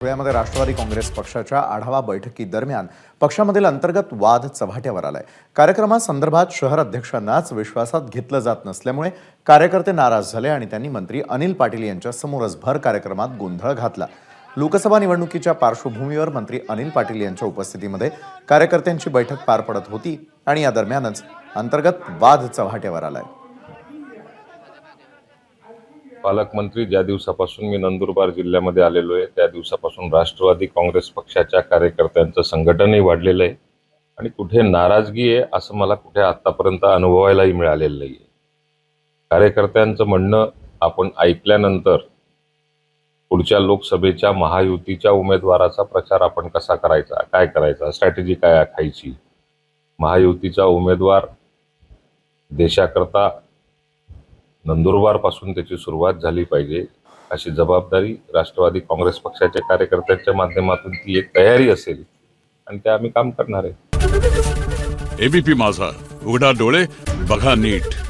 धुळ्यामध्ये राष्ट्रवादी काँग्रेस पक्षाच्या आढावा बैठकीदरम्यान पक्षामधील अंतर्गत वाद चव्हाट्यावर आलाय. कार्यक्रमासंदर्भात शहर अध्यक्षांनाच विश्वासात घेतलं जात नसल्यामुळे कार्यकर्ते नाराज झाले आणि त्यांनी मंत्री अनिल पाटील यांच्या समोरच भर कार्यक्रमात गोंधळ घातला. लोकसभा निवडणुकीच्या पार्श्वभूमीवर मंत्री अनिल पाटील यांच्या उपस्थितीमध्ये कार्यकर्त्यांची बैठक पार पडत होती आणि या दरम्यानच अंतर्गत वाद चव्हाट्यावर आलाय. पालकमंत्री ज्या दिवसापासून मी नंदुरबार जिल्ह्यामध्ये आलेलो आहे त्या दिवसापासून राष्ट्रवादी काँग्रेस पक्षाच्या कार्यकर्त्यांचं संघटनही वाढलेलं आहे. आणि कुठे नाराजगी आहे असं मला कुठे आत्तापर्यंत अनुभवायलाही मिळालेलं नाही आहे कार्यकर्त्यांचं म्हणणं आपण ऐकल्यानंतर पुढच्या लोकसभेच्या महायुतीच्या उमेदवाराचा प्रचार आपण कसा करायचा काय करायचा स्ट्रॅटेजी काय आखायची? महायुतीचा उमेदवार देशाकरता नंदुरबारपासून त्याची सुरुवात झाली पाहिजे अशी जबाबदारी राष्ट्रवादी काँग्रेस पक्षाच्या कार्यकर्त्यांच्या माध्यमातून ती एक तयारी असेल आणि त्या आम्ही काम करणार आहे. एबीपी माझा. उघडा डोळे बघा नीट.